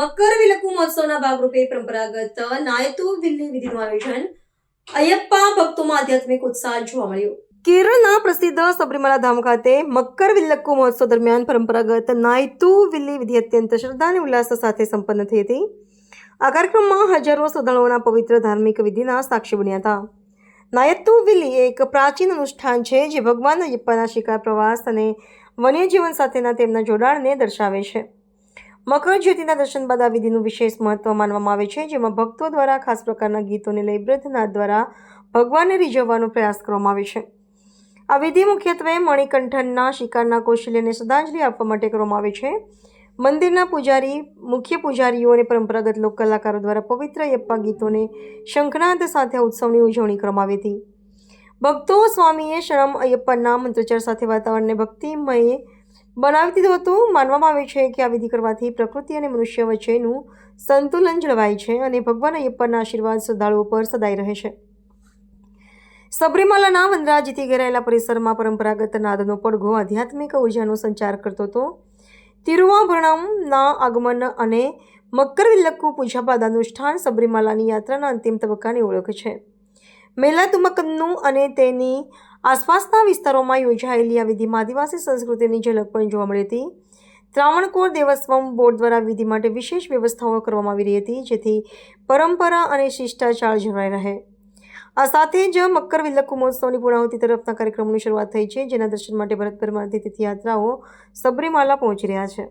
મહોત્સવના ભાગરૂપે પરંપરાગત નાયતુ વિલ્લી વિધિનું આયોજન અયપ્પા ભક્તોમાં આધ્યાત્મિક ઉત્સાહ જોવા મળ્યો. કેરળના પ્રસિદ્ધ સબરીમાલા ધામ ખાતે મકર વિલ્લક્કુ મહોત્સવ દરમિયાન પરંપરાગત નાયતુ વિલ્લી વિધિ અત્યંત શ્રદ્ધા અને ઉલ્લાસ સાથે સંપન્ન થઈ હતી. આ કાર્યક્રમમાં હજારો શ્રદ્ધાળુઓના પવિત્ર ધાર્મિક વિધિના સાક્ષી બન્યા હતા. નાયત્તુ વિલી એક પ્રાચીન અનુષ્ઠાન છે જે ભગવાન અયપ્પાના શિકાર પ્રવાસ અને વન્યજીવન સાથેના તેમના જોડાણને દર્શાવે છે. મકર જ્યોતિના દર્શન બાદ આ વિધિનું વિશેષ મહત્વ માનવામાં આવે છે, જેમાં ભક્તો દ્વારા ખાસ પ્રકારના ગીતોને લઈ નાદ દ્વારા ભગવાનને રીઝવવાનો પ્રયાસ કરવામાં આવે છે. આ વિધિ મુખ્યત્વે મણિકંઠનના શિકારના કૌશલ્યને શ્રદ્ધાંજલિ આપવા માટે કરવામાં આવે છે. મંદિરના પૂજારી, મુખ્ય પૂજારીઓ અને પરંપરાગત લોક કલાકારો દ્વારા પવિત્ર યપ્પા ગીતોને શંખનાદ સાથે ઉત્સવની ઉજવણી કરવામાં આવી હતી. ભક્તો, સ્વામીએ શરમ અયપ્પાના મંત્રોચ્ચાર સાથે વાતાવરણને ભક્તિમય બનાવી દીધું હતું. માનવામાં આવે છે કે આ વિધિ કરવાથી પ્રકૃતિ અને મનુષ્ય વચ્ચેનું સંતુલન જળવાય છે અને ભગવાન અયપ્પાના આશીર્વાદ શ્રદ્ધાળુઓ પર સદાય રહે છે. સબરીમાલાના વનરાજીથી ઘેરાયેલા પરિસરમાં પરંપરાગત નાદનો પડઘો આધ્યાત્મિક ઉર્જાનો સંચાર કરતો હતો. તિરુવાભરણમના આગમન અને મકરવિલ્લક્કુ પૂજા બાદ અનુષ્ઠાન સબરીમાલાની યાત્રાના અંતિમ તબક્કાની ઓળખ છે. મેલાતુમકન્નુ અને તેની આસપાસના વિસ્તારોમાં યોજાયેલી આ વિધિમાં આદિવાસી સંસ્કૃતિની ઝલક પણ જોવા મળી હતી. ત્રાવણકોર દેવસ્વમ બોર્ડ દ્વારા વિધિ માટે વિશેષ વ્યવસ્થાઓ કરવામાં આવી રહી હતી, જેથી પરંપરા અને શિષ્ટાચાર જળવાઈ રહે. આ સાથે જ મકર વિલ્લક્કુ મહોત્સવની પૂર્ણાહુતિ તરફના કાર્યક્રમોની શરૂઆત થઈ છે, જેના દર્શન માટે ભરતભરમાંથી તીર્થયાત્રાઓ સબરીમાલા પહોંચી રહ્યા છે.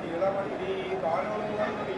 നീളമല്ലി താനോളമായി